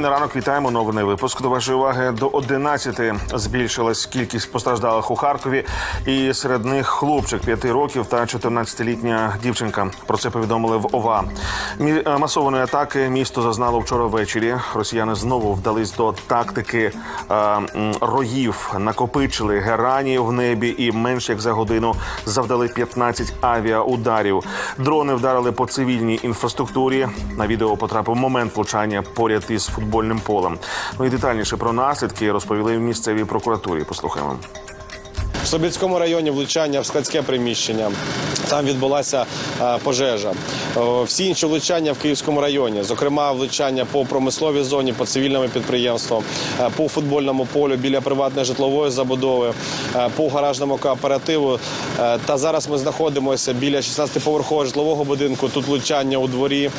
Новини на ранок вітаємо. Новини випуск до вашої уваги. До 11 збільшилась кількість постраждалих у Харкові, і серед них хлопчик 5 років та 14-літня дівчинка. Про це повідомили в ОВА. Мі- е, масованої атаки місто зазнало вчора ввечері. Росіяни знову вдались до тактики е, роїв, накопичили геранів в небі і менш як за годину завдали 15 авіаударів. Дрони вдарили по цивільній інфраструктурі. На відео потрапив момент влучання поряд із футбольним полем. Ну і детальніше про наслідки розповіли в місцевій прокуратурі. Послухаємо. В Собільському районі влучання в складське приміщення. Там відбулася е, пожежа. Всі інші влучання в Київському районі, зокрема, влучання по промисловій зоні, по цивільному підприємству, е, по футбольному полю біля приватної житлової забудови, е, по гаражному кооперативу. Е, Та зараз ми знаходимося біля 16-поверхового житлового будинку. Тут влучання у дворі.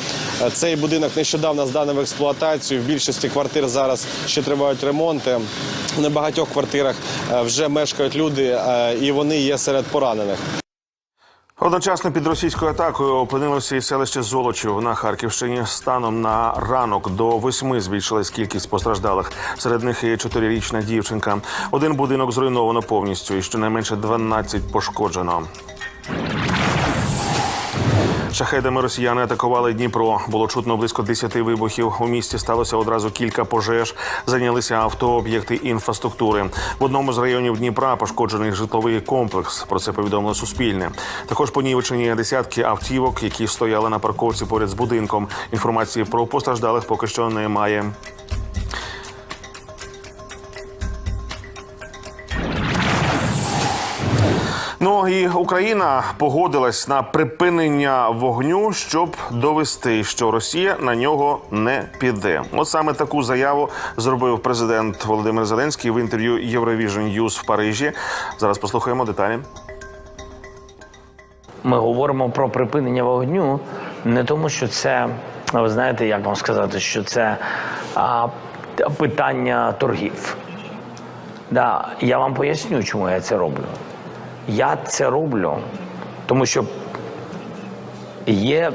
Цей будинок нещодавно зданий в експлуатацію. В більшості квартир зараз ще тривають ремонти. В небагатьох квартирах вже мешкають люди, і вони є серед поранених. Одночасно під російською атакою опинилося і селище Золочів на Харківщині. Станом на ранок до восьми збільшилась кількість постраждалих. Серед них і чотирирічна дівчинка. Один будинок зруйновано повністю, і щонайменше 12 пошкоджено. Шахедами росіяни атакували Дніпро. Було чутно близько 10 вибухів. У місті сталося одразу кілька пожеж. Зайнялися автооб'єкти інфраструктури. В одному з районів Дніпра пошкоджений житловий комплекс. Про це повідомило Суспільне. Також понівечені десятки автівок, які стояли на парковці поряд з будинком. Інформації про постраждалих поки що немає. Ну і Україна погодилась на припинення вогню, щоб довести, що Росія на нього не піде. От саме таку заяву зробив президент Володимир Зеленський в інтерв'ю Eurovision News в Парижі. Зараз послухаємо деталі. Ми говоримо про припинення вогню не тому, що це, ви знаєте, як вам сказати, що це а, питання торгів. Да, я вам поясню, чому я це роблю. Я це роблю, тому що є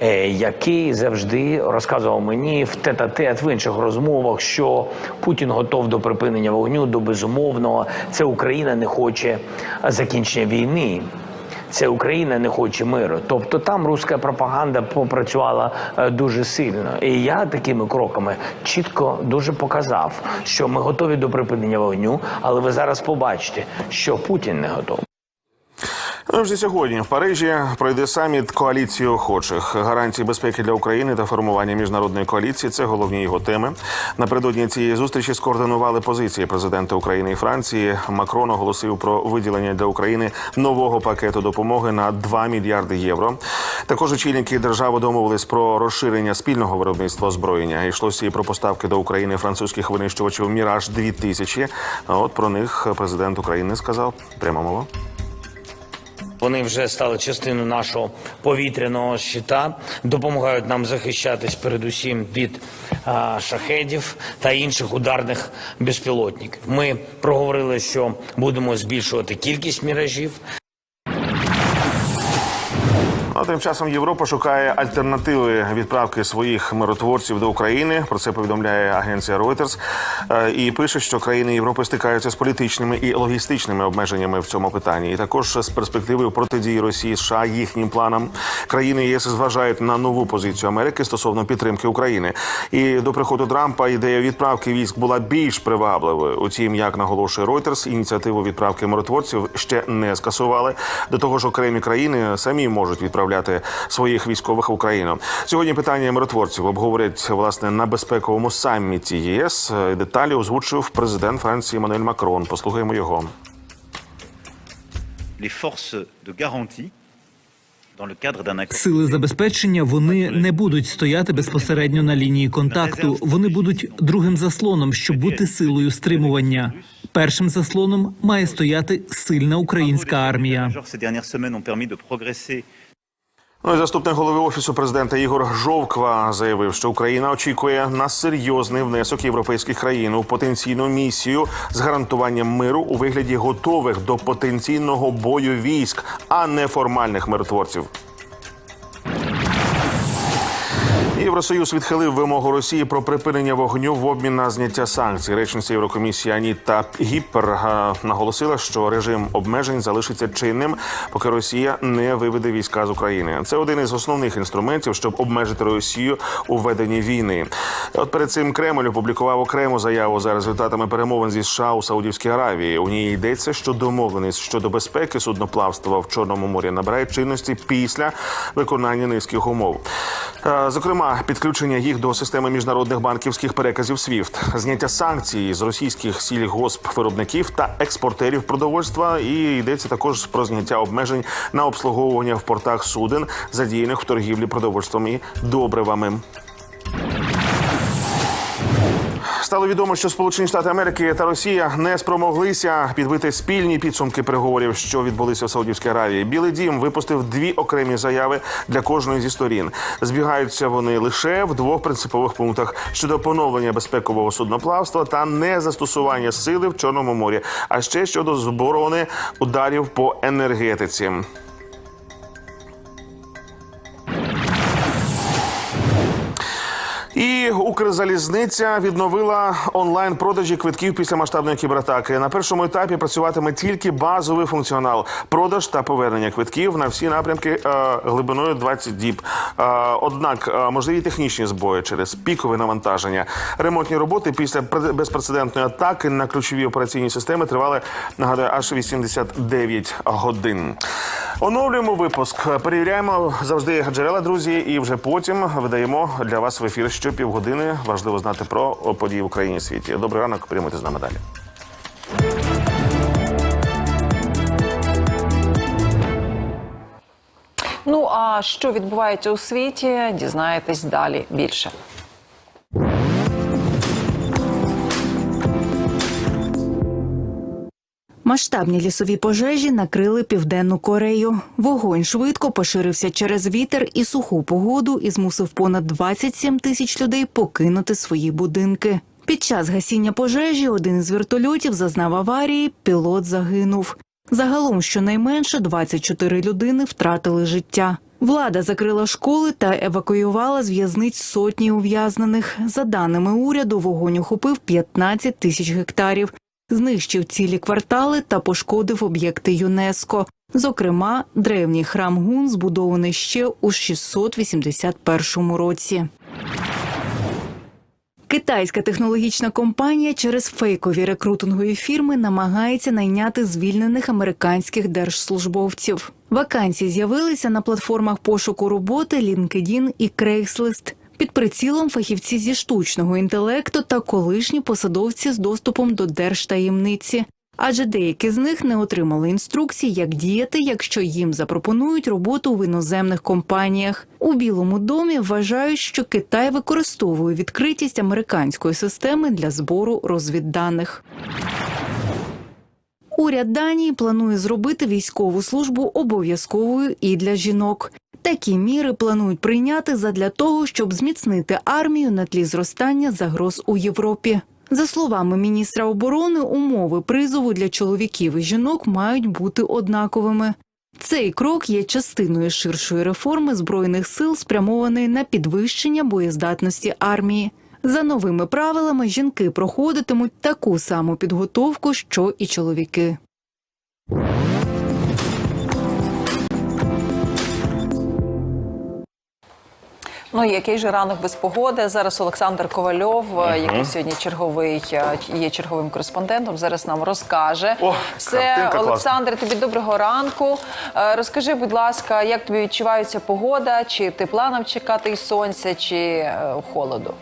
е, який завжди розказував мені в тет-а-тет в інших розмовах, що Путін готов до припинення вогню, до безумовного. Це Україна не хоче закінчення війни. Це Україна не хоче миру. Тобто там руська пропаганда попрацювала е, дуже сильно. І я такими кроками чітко дуже показав, що ми готові до припинення вогню, але ви зараз побачите, що Путін не готовий. Ну, Вже сьогодні в Парижі пройде саміт коаліції охочих. Гарантії безпеки для України та формування міжнародної коаліції це головні його теми. Напередодні цієї зустрічі скоординували позиції президента України і Франції. Макрон оголосив про виділення для України нового пакету допомоги на 2 мільярди євро. Також очільники держави домовились про розширення спільного виробництва озброєння. Йшлося і про поставки до України французьких винищувачів Міраж 2000 А От про них президент України сказав прямо мова. Вони вже стали частиною нашого повітряного щита, допомагають нам захищатись передусім від а, шахедів та інших ударних безпілотників. Ми проговорили, що будемо збільшувати кількість міражів. Тим часом Європа шукає альтернативи відправки своїх миротворців до України. Про це повідомляє агенція Reuters. Е, і пише, що країни Європи стикаються з політичними і логістичними обмеженнями в цьому питанні, і також з перспективою протидії Росії США їхнім планам. Країни ЄС зважають на нову позицію Америки стосовно підтримки України. І до приходу Трампа ідея відправки військ була більш привабливою. Утім, як наголошує Reuters, ініціативу відправки миротворців ще не скасували. До того ж, окремі країни самі можуть відправляти своїх військових в Україну. Сьогодні питання миротворців обговорять власне на безпековому саміті ЄС. Деталі озвучив президент Франції Мануель Макрон. Послухаємо його. les forces de garantie. Сили забезпечення вони не будуть стояти безпосередньо на лінії контакту. Вони будуть другим заслоном, щоб бути силою стримування. Першим заслоном має стояти сильна українська армія. Ну і заступник голови офісу президента Ігор Жовква заявив, що Україна очікує на серйозний внесок європейських країн у потенційну місію з гарантуванням миру у вигляді готових до потенційного бою військ, а не формальних миротворців. Євросоюз відхилив вимогу Росії про припинення вогню в обмін на зняття санкцій. Речниця Єврокомісії Аніта Гіппер е, наголосила, що режим обмежень залишиться чинним, поки Росія не виведе війська з України. Це один із основних інструментів, щоб обмежити Росію у веденні війни. От перед цим Кремль опублікував окрему заяву за результатами перемовин зі США у Саудівській Аравії. У ній йдеться, що домовленість щодо безпеки судноплавства в Чорному морі набирає чинності після виконання низьких умов. Е, Підключення їх до системи міжнародних банківських переказів SWIFT, зняття санкцій з російських сільгоспвиробників та експортерів продовольства. І йдеться також про зняття обмежень на обслуговування в портах суден, задіяних в торгівлі продовольством і добривами. Стало відомо, що Сполучені Штати Америки та Росія не спромоглися підбити спільні підсумки переговорів, що відбулися в Саудівській Аравії. Білий дім випустив дві окремі заяви для кожної зі сторін. Збігаються вони лише в двох принципових пунктах щодо поновлення безпекового судноплавства та незастосування сили в Чорному морі, а ще щодо заборони ударів по енергетиці. Укрзалізниця відновила онлайн продажі квитків після масштабної кібератаки. На першому етапі працюватиме тільки базовий функціонал продаж та повернення квитків на всі напрямки е, глибиною 20 діб. Е, однак е, можливі технічні збої через пікове навантаження. Ремонтні роботи після пре- безпрецедентної атаки на ключові операційні системи тривали нагадаю аж 89 годин. Оновлюємо випуск. Перевіряємо завжди джерела, друзі, і вже потім видаємо для вас в ефір щопівгодини. Важливо знати про події в Україні і світі. Добрий ранок, приймайте з нами далі. Ну а що відбувається у світі, дізнаєтесь далі більше. Масштабні лісові пожежі накрили південну Корею. Вогонь швидко поширився через вітер і суху погоду і змусив понад 27 тисяч людей покинути свої будинки. Під час гасіння пожежі один із вертольотів зазнав аварії, пілот загинув. Загалом щонайменше 24 людини втратили життя. Влада закрила школи та евакуювала з в'язниць сотні ув'язнених. За даними уряду, вогонь охопив 15 тисяч гектарів знищив цілі квартали та пошкодив об'єкти ЮНЕСКО. Зокрема, древній храм Гун збудований ще у 681 році. Китайська технологічна компанія через фейкові рекрутингові фірми намагається найняти звільнених американських держслужбовців. Вакансії з'явилися на платформах пошуку роботи LinkedIn і Craigslist. Під прицілом фахівці зі штучного інтелекту та колишні посадовці з доступом до держтаємниці. Адже деякі з них не отримали інструкцій, як діяти, якщо їм запропонують роботу в іноземних компаніях. У Білому домі вважають, що Китай використовує відкритість американської системи для збору розвідданих. Уряд Данії планує зробити військову службу обов'язковою і для жінок. Такі міри планують прийняти задля того, щоб зміцнити армію на тлі зростання загроз у Європі. За словами міністра оборони, умови призову для чоловіків і жінок мають бути однаковими. Цей крок є частиною ширшої реформи збройних сил, спрямованої на підвищення боєздатності армії. За новими правилами жінки проходитимуть таку саму підготовку, що і чоловіки. Ну і який же ранок без погоди? Зараз Олександр Ковальов, угу. який сьогодні черговий е, є черговим кореспондентом, зараз нам розкаже. О, Все. Олександр, тобі доброго ранку. Е, Розкажи, будь ласка, як тобі відчувається погода? Чи тепла нам чекати і сонця, чи холоду?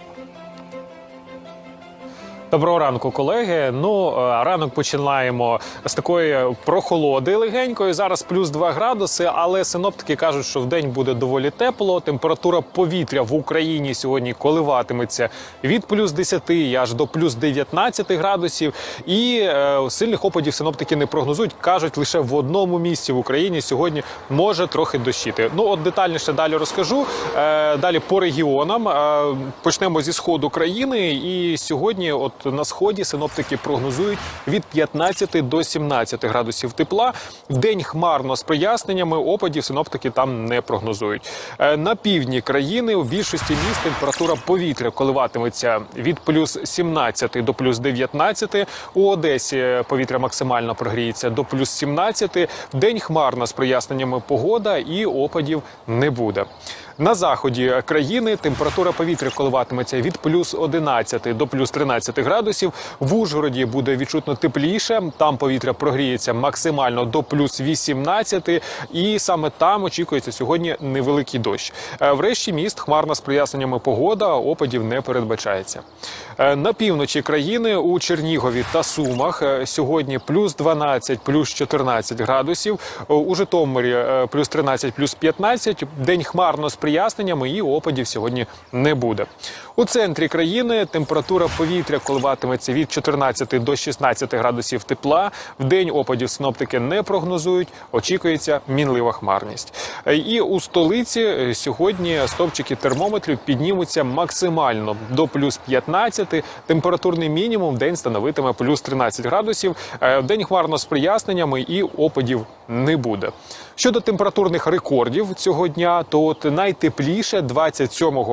Доброго ранку, колеги. Ну е, ранок починаємо з такої прохолоди легенької. Зараз плюс 2 градуси, але синоптики кажуть, що в день буде доволі тепло. Температура повітря в Україні сьогодні коливатиметься від плюс 10 і аж до плюс 19 градусів. І е, сильних опадів синоптики не прогнозують. кажуть, лише в одному місці в Україні сьогодні може трохи дощити. Ну от детальніше далі розкажу. Е, далі по регіонам Е, почнемо зі сходу країни. І сьогодні, от на сході синоптики прогнозують від 15 до 17 градусів тепла. День хмарно з проясненнями опадів синоптики там не прогнозують. Е, На півдні країни у більшості міст температура повітря коливатиметься від плюс 17 до плюс 19. У Одесі повітря максимально прогріється до плюс 17. В день хмарно з проясненнями погода і опадів не буде. На заході країни температура повітря коливатиметься від плюс 11 до плюс 13 градусів. В Ужгороді буде відчутно тепліше. Там повітря прогріється максимально до плюс 18. І саме там очікується сьогодні невеликий дощ. Е, Врешті міст хмарна з проясненнями погода, опадів не передбачається. Е, На півночі країни у Чернігові та Сумах е, сьогодні плюс 12, плюс 14 градусів. У Житомирі плюс 13, плюс 15. День хмарно з проясненнями і опадів сьогодні не буде. У центрі країни температура повітря коливатиметься від 14 до 16 градусів тепла. В день опадів синоптики не прогнозують. Очікується мінлива хмарність. І у столиці сьогодні стовпчики термометрів піднімуться максимально до плюс 15. Температурний мінімум в день становитиме плюс 13 градусів. Е, В день хмарно з проясненнями і опадів не буде. Щодо температурних рекордів цього дня, то от найтепліше 27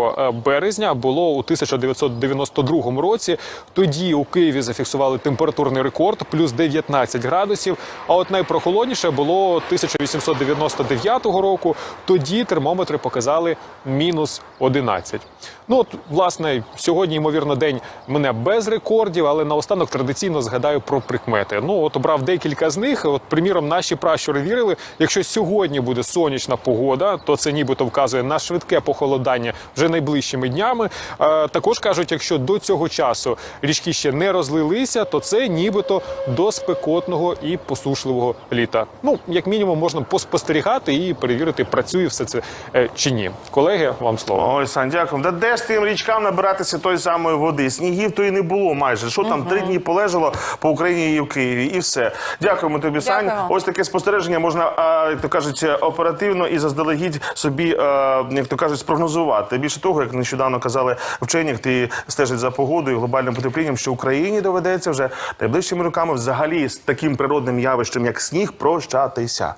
березня було у 1992 році. Тоді у Києві зафіксували температурний рекорд плюс 19 градусів. А от найпрохолодніше було 1899 року. Тоді термометри показали мінус 11. Ну от власне сьогодні, ймовірно, день мене без рекордів, але наостанок традиційно згадаю про прикмети. Ну от обрав декілька з них. От, приміром, наші пращури вірили, якщо сьогодні буде сонячна погода, то це нібито вказує на швидке похолодання вже найближчими днями. Е, також кажуть, якщо до цього часу річки ще не розлилися, то це нібито до спекотного і посушливого літа. Ну, як мінімум, можна поспостерігати і перевірити, працює все це е, чи ні. Колеги, вам слово. Ой, Сан, дякую. Да де ж тим річкам набиратися тої самої води? Снігів то і не було майже. Що там три дні полежало по Україні і в Києві, і все. Дякуємо тобі, Сань. Ось таке спостереження можна, як то кажуть, оперативно і заздалегідь собі, а, як то кажуть, спрогнозувати. Більше того, як нещодавно казали вчені, хто стежить за погодою, глобальним потеплінням, що Україні доведеться вже найближчими роками взагалі з таким природним явищем, як сніг, прощатися.